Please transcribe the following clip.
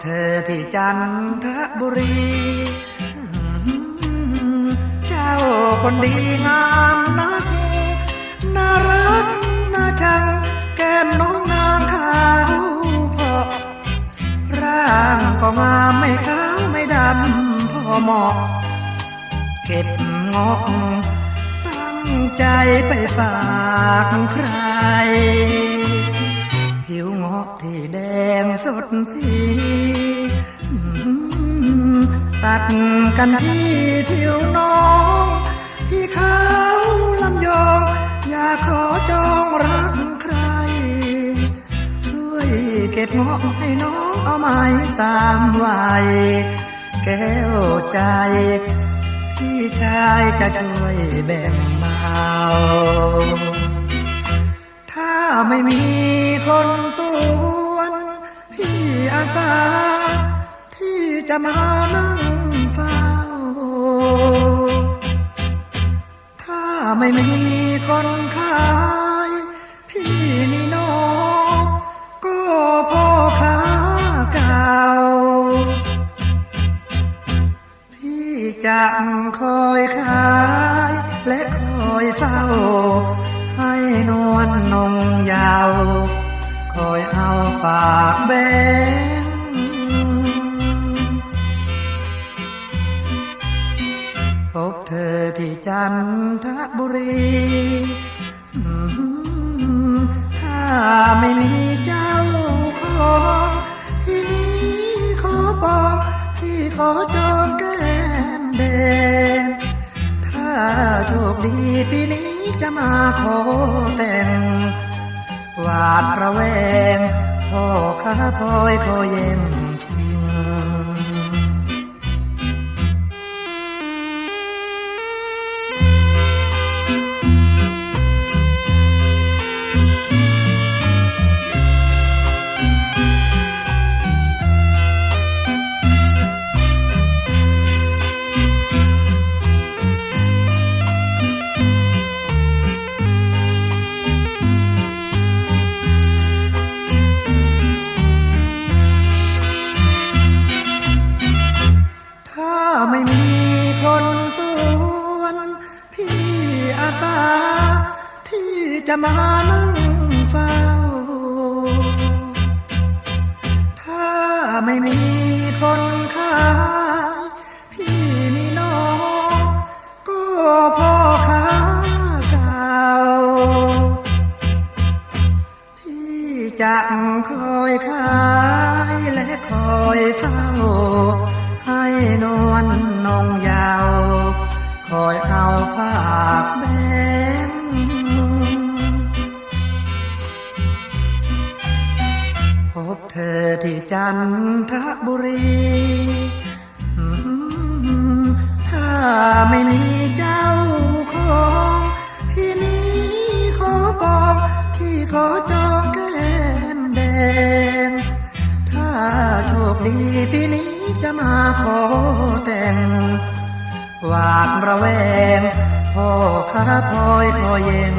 เธอที่จันทบุรี เจ้าคนดีงามนัก น่ารักน่าชัง แก้มน้องนางขาวพราะร่างก็งามไม่ขาวไม่ดำพอเหมาะ เก็บงอกตั้งใจไปฝากใคร ที่แดงสดสีตัดกันที่ผิวน้อง ที่เขาลำยอง อยากขอจองรักใคร ช่วยเก็บงอกให้น้องเอาไม้สามไว้แก้วใจ พี่ชายจะช่วยแบ่งเบา จะมานั่งเฝ้า ถ้าไม่มีคนขายพี่นี่นอก็พ่อค้าเก่า พี่จะคอยขายและคอยเศร้า ให้นวลนงยาว คอยเอาฝากแบ เธอที่จันทบุรีถ้าไม่มีเจ้าของที่นี้ขอบอกพี่ขอจองแก้มแดงถ้าโชคดีปีนี้จะมาขอแต่งหวาดระแวงพ่อข้าพลอยขอเย็น จะมานั่งเฝ้า ถ้าไม่มีคนขาพี่นี่น้องก็พ่อค้าเก่า พี่จะคอยขายและคอยเฝ้า ให้นวลนงยาว คอยเอาฝากแบ ธอที่จันทบุรี ถ้าไม่มีเจ้าของพี่นี้ขอบอกที่ขอจองแก้มแดง ถ้าโชคดีปีนี้จะมาขอแต่ง หวาดระแวงพ่อข้าพลอยขอเย็น